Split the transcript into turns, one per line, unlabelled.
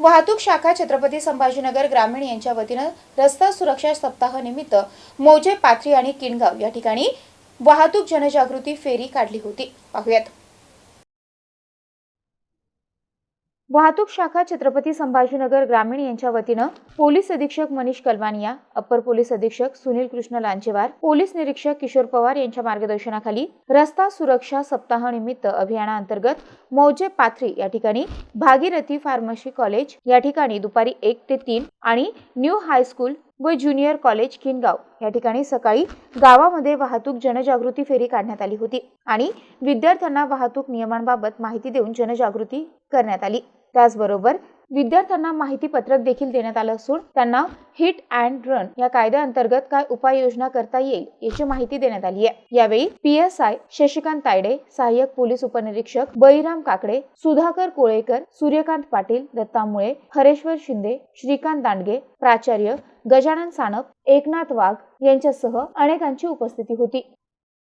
वाहतूक शाखा छत्रपती संभाजीनगर ग्रामीण यांच्या वतीनं रस्ता सुरक्षा सप्ताह निमित्त मोजे पाथरी आणि किनगाव या ठिकाणी वाहतूक जनजागृती फेरी काढली होती. पाहुयात. वाहतूक शाखा छत्रपती संभाजीनगर ग्रामीण यांच्या वतीनं पोलीस अधीक्षक मनीष कलवानिया अप्पर पोलीस अधीक्षक सुनील कृष्ण लांचेवार पोलीस निरीक्षक किशोर पवार यांच्या मार्गदर्शनाखाली रस्ता सुरक्षा सप्ताहानिमित्त अभियानाअंतर्गत मौजे पाथरी या ठिकाणी भागीरथी फार्मसी कॉलेज या ठिकाणी दुपारी एक ते तीन आणि न्यू हायस्कूल व ज्युनियर कॉलेज किनगाव या ठिकाणी सकाळी गावामध्ये वाहतूक जनजागृती फेरी काढण्यात आली होती आणि विद्यार्थ्यांना वाहतूक नियमांबाबत माहिती देऊन जनजागृती करण्यात आली. त्याचबरोबर विद्यार्थ्यांना माहिती पत्रक देखील देण्यात आलं असून त्यांना हिट अँड रन या कायद्याअंतर्गत काय उपाययोजना करता येईल याची माहिती देण्यात आली आहे. यावेळी P S I Shashikant Tayde सहाय्यक पोलीस उपनिरीक्षक बळीराम काकडे सुधाकर कोळेकर सूर्यकांत पाटील दत्ता मुळे हरेश्वर शिंदे श्रीकांत दांडगे प्राचार्य गजानन सानप एकनाथ वाघ यांच्यासह अनेकांची उपस्थिती होती.